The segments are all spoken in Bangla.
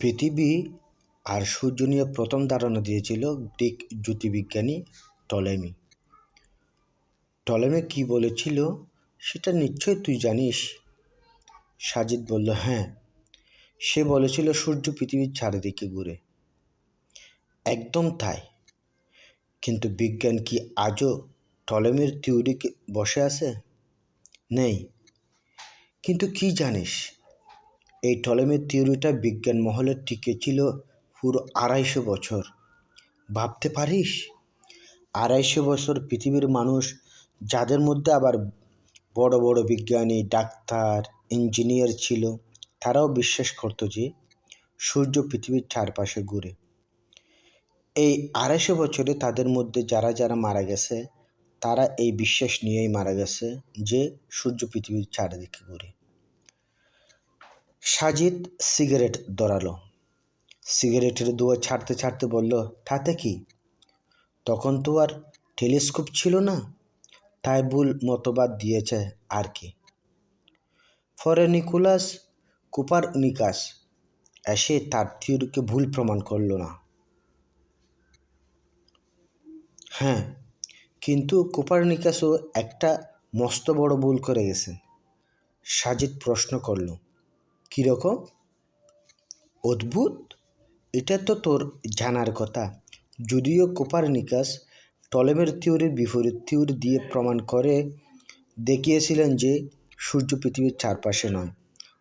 পৃথিবী আর সূর্য নিয়ে প্রথম ধারণা দিয়েছিল গ্রিক জ্যোতির্বিজ্ঞানী টলেমি। টলেমি কি বলেছিল সেটা নিশ্চয়ই তুই জানিস। সাজিদ বলল হ্যাঁ। সে বলেছিল, সূর্য পৃথিবীর চারিদিকে ঘুরে। একদম তাই। কিন্তু বিজ্ঞান কি আজও টলেমির থিওরিকে বসে আছে? নেই। কিন্তু কি জানিস? এই টলেমির থিওরিটা বিজ্ঞান মহলে টিকে ছিল পুরো আড়াইশো বছর। ভাবতে পারিস? আড়াইশো বছর পৃথিবীর মানুষ, যাদের মধ্যে আবার বড় বড় বিজ্ঞানী, ডাক্তার, ইঞ্জিনিয়ার ছিল, তারাও বিশ্বাস করতো যে সূর্য পৃথিবীর চারপাশে ঘুরে। এই আড়াইশো বছরে তাদের মধ্যে যারা যারা মারা গেছে, তারা এই বিশ্বাস নিয়েই মারা গেছে যে সূর্য পৃথিবীর চারিদিকে ঘুরে। সাজিদ সিগারেট ধরালো সিগারেটের ধোঁয়া ছাড়তে ছাড়তে বলল, তাতে কি? তখন তো আর টেলিস্কোপ ছিল না, তাই ভুল মতবাদ দিয়েছে আর কি। ফরে নিকোলাস কুপার নিকাস এসে তার থিওরিকে ভুল প্রমাণ করল না। হ্যাঁ কিন্তু কোপারনিকাসও একটা মস্ত বড় ভুল করে গেছেন সাজিদ প্রশ্ন করল কীরকম অদ্ভুত। এটা তো তোর জানার কথা। যদিও কোপারনিকাস টলেমের থিওরির বিপরীত থিওরি দিয়ে প্রমাণ করে, দেখিয়েছিলেন যে সূর্য পৃথিবীর চারপাশে নয়,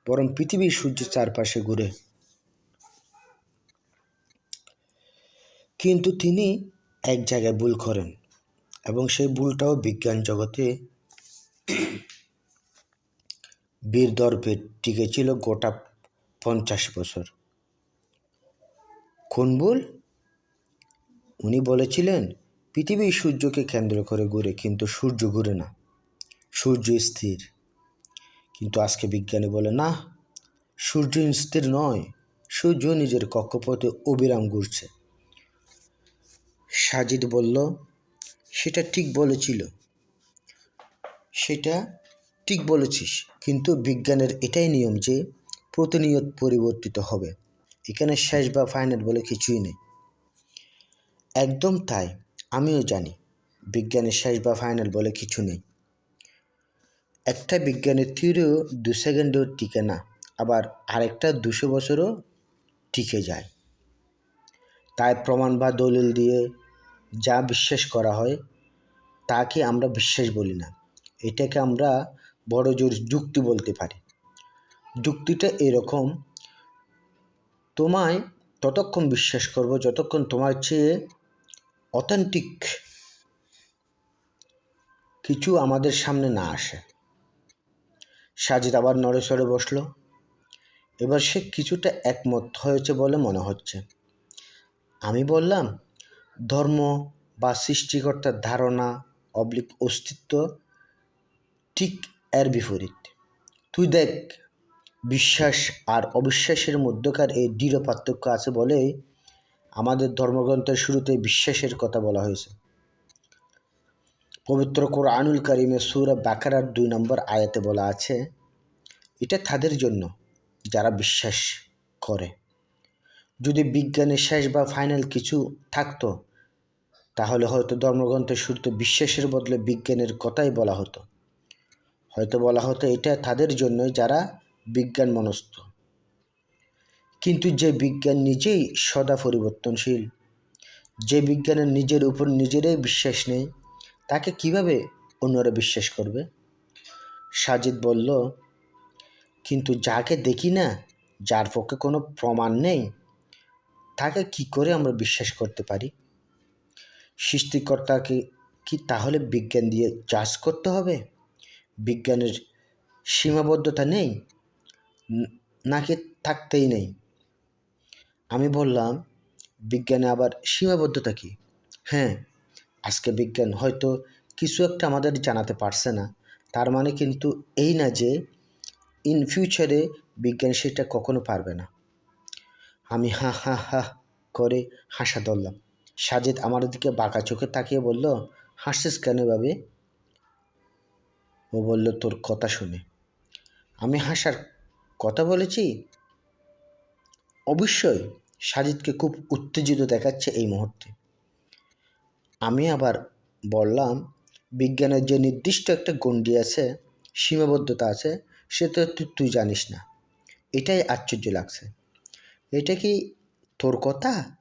বরং পৃথিবী সূর্যের চারপাশে ঘুরে। কিন্তু তিনি এক জায়গায় ভুল করেন এবং সেই ভুলটাও বিজ্ঞান জগতে বীর দর্পে টিকেছিল গোটা পঞ্চাশ বছর। কোন ভুল? উনি বলেছিলেন, পৃথিবী সূর্যকে কেন্দ্র করে ঘুরে, কিন্তু সূর্য ঘুরে না। সূর্য স্থির। কিন্তু আজকে বিজ্ঞানী বলে, না সূর্য স্থির নয় সূর্য নিজের কক্ষপথে অবিরাম ঘুরছে। সাজিদ বলল, সেটা ঠিক বলেছিল। সেটা ঠিক বলেছিস, কিন্তু বিজ্ঞানের এটাই নিয়ম যে প্রতিনিয়ত পরিবর্তিত হবে। এখানে শেষ বা ফাইনাল বলে কিছুই নেই। একদম তাই, আমিও জানি, বিজ্ঞানের শেষ বা ফাইনাল বলে কিছু নেই। একটা বিজ্ঞানের থিওরিও দু সেকেন্ডও টিকে না, আবার আরেকটা দুশো বছরও টিকে যায়। তাই প্রমাণ বা দলিল দিয়ে যা বিশ্বাস করা হয়, তাকে আমরা বিশ্বাস বলি না। এটাকে আমরা বড় জোর যুক্তি বলতে পারি। যুক্তিটা এরকম, তোমায় ততক্ষণ বিশ্বাস করব যতক্ষণ তোমার চেয়ে অথেন্টিক কিছু আমাদের সামনে না আসে। সাজিদ আবার নড়েচড়ে বসল। এবার সে কিছুটা একমত হয়েছে বলে মনে হচ্ছে। আমি বললাম, ধর্ম বা সৃষ্টিকর্তার ধারণা, অবলিক অস্তিত্ব ঠিক এর বিপরীত। তুই দেখ, বিশ্বাস আর অবিশ্বাসের মধ্যকার এই দৃঢ় পার্থক্য আছে বলেই আমাদের ধর্মগ্রন্থের শুরুতে বিশ্বাসের কথা বলা হয়েছে। পবিত্র কোর কোরআনুল করিমে সুরা বাকারার দুই নম্বর আয়াতে বলা আছে, এটা তাদের জন্য, যারা বিশ্বাস করে। যদি বিজ্ঞানের শেষ বা ফাইনাল কিছু থাকতো, তাহলে হয়তো ধর্মগ্রন্থের শুরুতে বিশ্বাসের বদলে বিজ্ঞানের কথাই বলা হতো। হয়তো বলা হতো এটা তাদের জন্য যারা বিজ্ঞান মনস্থ কিন্তু যে বিজ্ঞান নিজেই সদা পরিবর্তনশীল, যে বিজ্ঞানের নিজের উপর নিজেরাই বিশ্বাস নেই, তাকে কীভাবে অন্যরা বিশ্বাস করবে? সাজিদ বলল, কিন্তু যাকে দেখি না, যার পক্ষে কোনো প্রমাণ নেই, তাকে কি করে আমরা বিশ্বাস করতে পারি? সৃষ্টিকর্তাকে কি তাহলে বিজ্ঞান দিয়ে চাষ করতে হবে? বিজ্ঞানের সীমাবদ্ধতা নেই? নাকি থাকতেই নেই? আমি বললাম, বিজ্ঞানে আবার সীমাবদ্ধতা কি? হ্যাঁ আজকে বিজ্ঞান হয়তো কিছু একটা আমাদের জানাতে পারছে না। তার মানে কিন্তু এই না যে ইন ফিউচারে বিজ্ঞান সেটা কখনো পারবে না। আমি হা হা হা করে হাসা ধরলাম। সাজেদ আমার দিকে বাঁকা চোখে তাকিয়ে বলল, হাসছিস কেন ভাবে ও বলল, তোর কথা শুনে। আমি হাসার কথা বলেছি? অবশ্যই। সাজিদকে খুব উত্তেজিত দেখাচ্ছে এই মুহূর্তে। আমি আবার বললাম, বিজ্ঞানের যে নির্দিষ্ট একটা গণ্ডি আছে, সীমাবদ্ধতা আছে সেটা তুই তুই জানিস না। এটাই আশ্চর্য লাগছে। এটা কি তোর কথা?